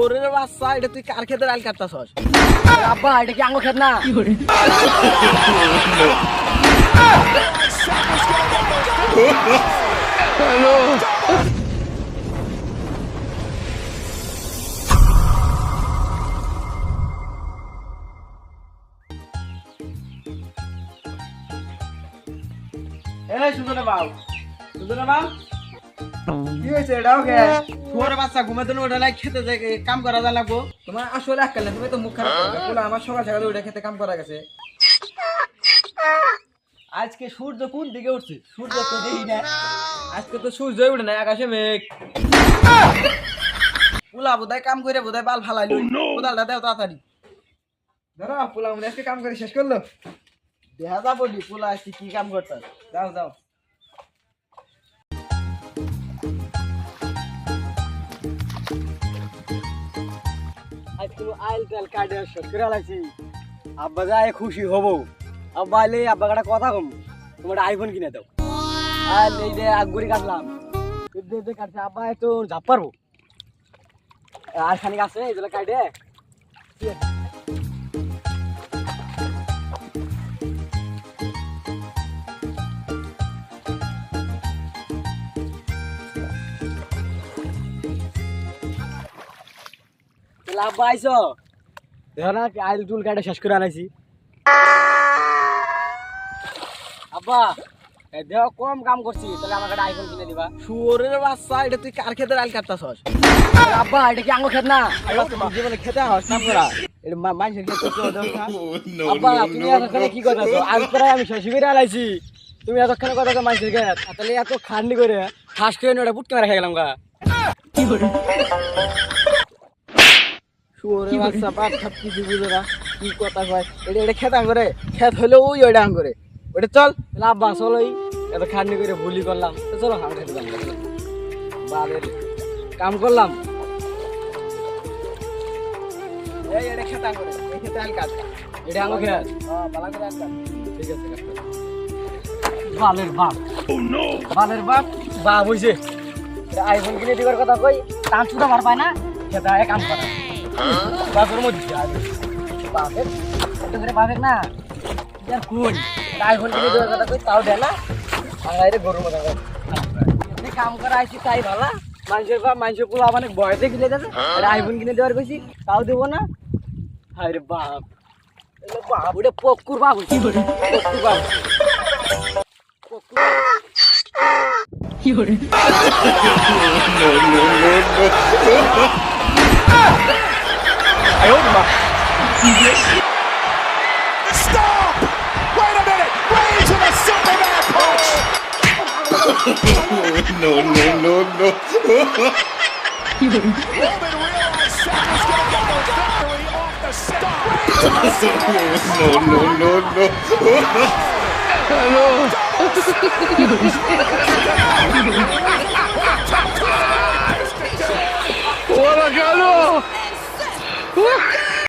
শুয়োরের বাচ্চা, এটা তুই কার ক্ষেতের আইল কাটতাছস? আব্বা, এটা কি আঙ্গুর খেত না? এই সুন্দর বাবু সুন্দর বাবু কি হয়েছে? এটা ওকে শুয়োরের বাচ্চা ঘুমাতে ওটা নাই খেতে যায় কাম করা যা লাগবো। তোমার আসলে আক্কাল না তুমি তো মুখ খারাপ করবে বলে আমার সকাল সকালে ওটা খেতে কাম করা গেছে। আজকে সূর্য কোন দিকে উঠছে? সূর্য তো দেখি না আজকে তো সূর্যই উঠে না আকাশে মেঘ। পুলা বোধহয় কাম করে বোধহয় বাল ফালাইলো। কোদালটা দেও তাড়াতাড়ি। ধরো পোলা মনে আজকে কাম করে শেষ করল? দেখা যাব পুলা আজকে কি কাম করতাস যাও যাও। আজকে আইল টাইল কাটে করে লাগছি? আব্বা যায় খুশি হব। আব্বা আইলে আব্বা কাটা কথা কম। তোমার আইফোন কিনে দাও। আর এই যে আগুরি কাটলাম। কাটছে, আব্বা একটু ঝাপ পারব। আর খানিক আছে এগুলো কাটে ঠিক আছে। আব্বা আইসো দেখো না আইল টুল কাটে শেষ করে আনাইছি। আব্বা এই দেহ কম কাম করছি তাহলে আমাকে একটা আইফোন কিনে দিবা। শুয়োরের বাচ্চা এটা তুই কার ক্ষেতের আইল কাটতাছস? আব্বা এটা কি আঙ্গুর খেত না? জীবনে খেতে হস কাম করা এটা মানুষের না। আব্বা তুমি এতক্ষণে কি কথা আজ প্রায় আমি শশী করে আলাইছি তুমি এতক্ষণে কথা তো মাইসের খেত তাহলে এত খান্ডি করে ফাঁস করে ওটা মারা খেয়ে গেলাম গা। শুয়োরের বাচ্চা বাপ সব কিছু বুঝে কি কথা কয়? এটা এটা খেতাম করে খেত হলেও ওই ওইটা আম করে ওটা চল আব্বা চলোই এত খান্ডি করে ভুলি করলাম। চলো খেতে বালের কাম করলাম। এই এটা খেতাম করে এই খেতে আইল কাট এটা আঙ্গুর খেত। হ্যাঁ বালা করে আইল কাট ঠিক আছে বালের বাপ। বালের বাপ বাপ হইছে। আইফোন কিনে দিবার কথা কই টান পায় না। সেটা কাম করে। বাপের মধ্যে আর বাপের করে বাপের না ইয়ার কোন আইফোন কিনে দিবার কথা কই তাও দেয় না আর আইরে গরুর করে। কাম করা আইছি তাই ভালো মানুষের বাপ মানুষের পোলা মানে বয়সে কিনে যাচ্ছে আর আইফোন কিনে দেওয়ার কইছি তাও দেবো না হায় রে বাপ বাপ ওটা পকুর বাপ হইছে পকুর বাপ পকুর বাপ। Stop! Wait a minute! Way to the Superman punch! no, no, no, no. Roman realized Seth was going to get the victory off the stop. no, no, no, no. Double